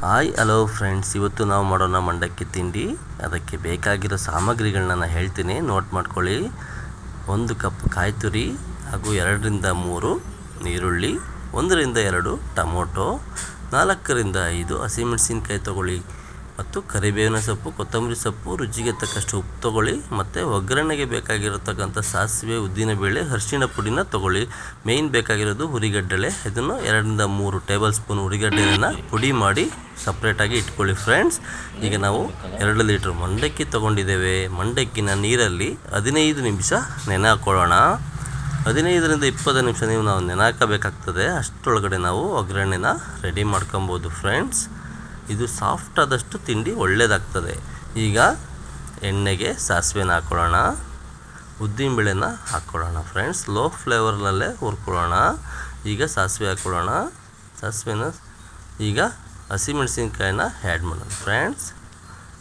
Hi hello friends ಇವತ್ತು ನಾವು ಮಾಡೋಣ ಮಂಡಕ್ಕಿ ತಿಂಡಿ. ಅದಕ್ಕೆ ಬೇಕಾಗಿರೋ ಸಾಮಗ್ರಿಗಳನ್ನ ನಾನು ಹೇಳ್ತೀನಿ. ನೋಟ್ ಮಾಡ್ಕೊಳ್ಳಿ. ಒಂದು ಕಪ್ ಕಾಯಿ ತುರಿ ಹಾಗೂ ಎರಡರಿಂದ ಮೂರು ಈರುಳ್ಳಿ, ಒಂದರಿಂದ ಎರಡು ಟೊಮೊಟೊ, ನಾಲ್ಕರಿಂದ ಐದು ಹಸಿಮೆಣಸಿನ್ಕಾಯಿ ತೊಗೊಳ್ಳಿ. ಮತ್ತು ಕರಿಬೇವಿನ ಸೊಪ್ಪು, ಕೊತ್ತಂಬರಿ ಸೊಪ್ಪು, ರುಚಿಗೆ ತಕ್ಕಷ್ಟು ಉಪ್ಪು ತಗೊಳ್ಳಿ. ಮತ್ತು ಒಗ್ಗರಣೆಗೆ ಬೇಕಾಗಿರತಕ್ಕಂಥ ಸಾಸಿವೆ ಉದ್ದಿನಬೇಳೆ ಅರಿಶಿಣ ಪುಡಿನ ತಗೊಳ್ಳಿ. ಮೇಯ್ನ್ ಬೇಕಾಗಿರೋದು ಹುರಿಗಡ್ಡೆಲೆ. ಇದನ್ನು ಎರಡರಿಂದ ಮೂರು ಟೇಬಲ್ ಸ್ಪೂನ್ ಹುರಿಗಡ್ಡೆಯನ್ನು ಪುಡಿ ಮಾಡಿ ಸಪ್ರೇಟಾಗಿ ಇಟ್ಕೊಳ್ಳಿ ಫ್ರೆಂಡ್ಸ್ ಈಗ ನಾವು ಎರಡು ಲೀಟ್ರ್ ಮಂಡಕ್ಕಿ ತೊಗೊಂಡಿದ್ದೇವೆ. ಮಂಡಕ್ಕಿನ ನೀರಲ್ಲಿ ಹದಿನೈದು ನಿಮಿಷ ನೆನೆ ಹಾಕ್ಕೊಳ್ಳೋಣ ಹದಿನೈದರಿಂದ ಇಪ್ಪತ್ತು ನಿಮಿಷ ನೀವು ನಾವು ನೆನೆ ಹಾಕಬೇಕಾಗ್ತದೆ ಅಷ್ಟರೊಳಗಡೆ ನಾವು ಒಗ್ಗರಣೆನ ರೆಡಿ ಮಾಡ್ಕೊಬೋದು ಫ್ರೆಂಡ್ಸ್ ಇದು ಸಾಫ್ಟ್ ಆದಷ್ಟು ತಿಂಡಿ ಒಳ್ಳೆಯದಾಗ್ತದೆ ಈಗ ಎಣ್ಣೆಗೆ ಸಾಸಿವೆನ ಹಾಕ್ಕೊಳ್ಳೋಣ ಉದ್ದಿನಬೇಳೆನ ಹಾಕ್ಕೊಳ್ಳೋಣ ಫ್ರೆಂಡ್ಸ್ ಲೋ ಫ್ಲೇವರ್ನಲ್ಲೇ ಹುರ್ಕೊಳ್ಳೋಣ. ಈಗ ಸಾಸಿವೆ ಹಾಕ್ಕೊಳ್ಳೋಣ ಸಾಸಿವೆನ ಈಗ ಹಸಿಮೆಣಸಿನ್ಕಾಯಿನ ಆ್ಯಡ್ ಮಾಡೋಣ ಫ್ರೆಂಡ್ಸ್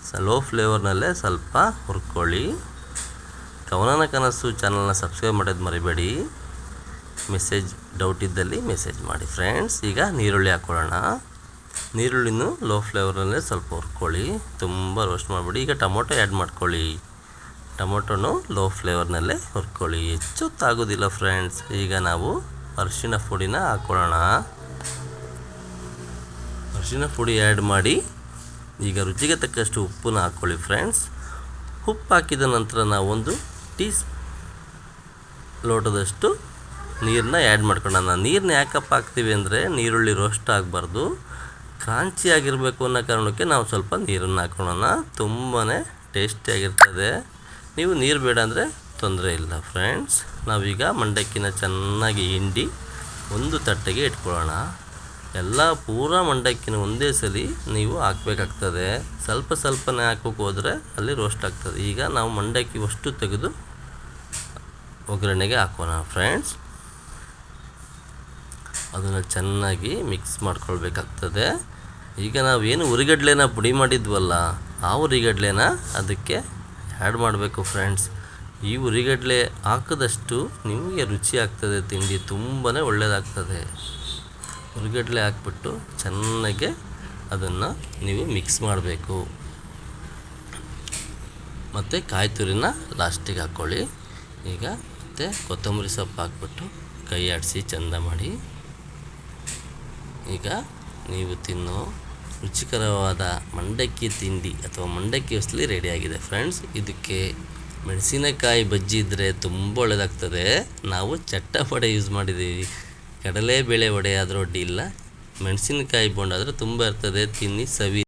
ಸ ಲೋ ಫ್ಲೇವರ್ನಲ್ಲೇ ಸ್ವಲ್ಪ ಹುರ್ಕೊಳ್ಳಿ. ಕವನನ ಕನಸು ಚಾನಲ್ನ ಸಬ್ಸ್ಕ್ರೈಬ್ ಮಾಡೋದು ಮರಿಬೇಡಿ. ಮೆಸೇಜ್ ಡೌಟ್ ಇದ್ದಲ್ಲಿ ಮೆಸೇಜ್ ಮಾಡಿ ಫ್ರೆಂಡ್ಸ್ ಈಗ ನೀರುಳ್ಳಿ ಹಾಕ್ಕೊಳ್ಳೋಣ ನೀರುಳ್ಳಿನೂ ಲೋ ಫ್ಲೇವರಲ್ಲೇ ಸ್ವಲ್ಪ ಹುರ್ಕೊಳ್ಳಿ. ತುಂಬ ರೋಸ್ಟ್ ಮಾಡಿಬಿಡಿ. ಈಗ ಟೊಮೊಟೊ ಆ್ಯಡ್ ಮಾಡ್ಕೊಳ್ಳಿ. ಟೊಮೊಟೊನು ಲೋ ಫ್ಲೇವರ್ನಲ್ಲೇ ಹುರ್ಕೊಳ್ಳಿ. ಹೆಚ್ಚು ತಾಗೋದಿಲ್ಲ ಫ್ರೆಂಡ್ಸ್ ಈಗ ನಾವು ಅರಿಶಿನ ಪುಡಿನ ಹಾಕ್ಕೊಳ್ಳೋಣ ಅರಿಶಿನ ಪುಡಿ ಆ್ಯಡ್ ಮಾಡಿ ಈಗ ರುಚಿಗೆ ತಕ್ಕಷ್ಟು ಉಪ್ಪನ್ನ ಹಾಕ್ಕೊಳ್ಳಿ ಫ್ರೆಂಡ್ಸ್ ಉಪ್ಪು ಹಾಕಿದ ನಂತರ ನಾವೊಂದು ಟೀ ಲೋಟದಷ್ಟು ನೀರನ್ನ ಆ್ಯಡ್ ಮಾಡ್ಕೊಳ್ಳೋಣ. ನೀರನ್ನ ಯಾಕಪ್ಪ ಹಾಕ್ತೀವಿ ಅಂದರೆ ನೀರುಳ್ಳಿ ರೋಸ್ಟ್ ಆಗಬಾರ್ದು. ಕ್ರಾಂಚಿ ಆಗಿರಬೇಕು ಅನ್ನೋ ಕಾರಣಕ್ಕೆ ನಾವು ಸ್ವಲ್ಪ ನೀರನ್ನು ಹಾಕೊಳ್ಳೋಣ ತುಂಬಾ ಟೇಸ್ಟಿಯಾಗಿರ್ತದೆ. ನೀವು ನೀರು ಬೇಡ ಅಂದರೆ ತೊಂದರೆ ಇಲ್ಲ ಫ್ರೆಂಡ್ಸ್. ನಾವೀಗ ಮಂಡಕ್ಕಿನ ಚೆನ್ನಾಗಿ ಹಿಂಡಿ ಒಂದು ತಟ್ಟೆಗೆ ಇಟ್ಕೊಳ್ಳೋಣ. ಎಲ್ಲ ಪೂರ ಮಂಡಕ್ಕಿನ ಒಂದೇ ಸಲ ನೀವು ಹಾಕಬೇಕಾಗ್ತದೆ. ಸ್ವಲ್ಪ ಸ್ವಲ್ಪನೇ ಹಾಕೋಕೆ ಹೋದರೆ ಅಲ್ಲಿ ರೋಸ್ಟ್ ಆಗ್ತದೆ. ಈಗ ನಾವು ಮಂಡಕ್ಕಿ ಅಷ್ಟು ತೆಗೆದು ಒಗ್ಗರಣೆಗೆ ಹಾಕೋಣ ಫ್ರೆಂಡ್ಸ್. ಅದನ್ನು ಚೆನ್ನಾಗಿ ಮಿಕ್ಸ್ ಮಾಡ್ಕೊಳ್ಬೇಕಾಗ್ತದೆ. ಈಗ ನಾವೇನು ಉರಿಗಡ್ಲೆನ ಪುಡಿ ಮಾಡಿದ್ವಲ್ಲ, ಆ ಉರಿಗಡ್ಲೆನ ಅದಕ್ಕೆ ಆ್ಯಡ್ ಮಾಡಬೇಕು ಫ್ರೆಂಡ್ಸ್ ಈ ಉರಿಗಡ್ಲೆ ಹಾಕಿದಷ್ಟು ನಿಮಗೆ ರುಚಿ ಆಗ್ತದೆ, ತಿಂಡಿ ತುಂಬಾ ಒಳ್ಳೆಯದಾಗ್ತದೆ ಉರಿಗಡ್ಲೆ ಹಾಕ್ಬಿಟ್ಟು ಚೆನ್ನಾಗೆ ಅದನ್ನು ನೀವು ಮಿಕ್ಸ್ ಮಾಡಬೇಕು. ಮತ್ತು ಕಾಯಿ ತುರಿನ ಲಾಸ್ಟಿಗೆ ಹಾಕ್ಕೊಳ್ಳಿ. ಈಗ ಮತ್ತು ಕೊತ್ತಂಬರಿ ಸೊಪ್ಪು ಹಾಕ್ಬಿಟ್ಟು ಕೈ ಆಡಿಸಿ ಚೆಂದ ಮಾಡಿ. ಈಗ ನೀವು ತಿನ್ನೋ ರುಚಿಕರವಾದ ಮಂಡಕ್ಕಿ ತಿಂಡಿ ಅಥವಾ ಮಂಡಕ್ಕಿ ಹೊಸಲಿ ರೆಡಿಯಾಗಿದೆ. ಫ್ರೆಂಡ್ಸ್, ಇದಕ್ಕೆ ಮೆಣಸಿನಕಾಯಿ ಬಜ್ಜಿ ಇದ್ದರೆ ತುಂಬ ಒಳ್ಳೆಯದಾಗ್ತದೆ ನಾವು ಚಟ್ಟ ವಡೆ ಯೂಸ್ ಮಾಡಿದ್ದೀವಿ. ಕಡಲೆಬೇಳೆ ವಡೆ ಆದರೂ ಅಡ್ಡಿ ಇಲ್ಲ. ಮೆಣಸಿನಕಾಯಿ ಬೋಂಡಾದರೆ ತುಂಬ ಇರ್ತದೆ. ತಿನ್ನಿ, ಸವಿ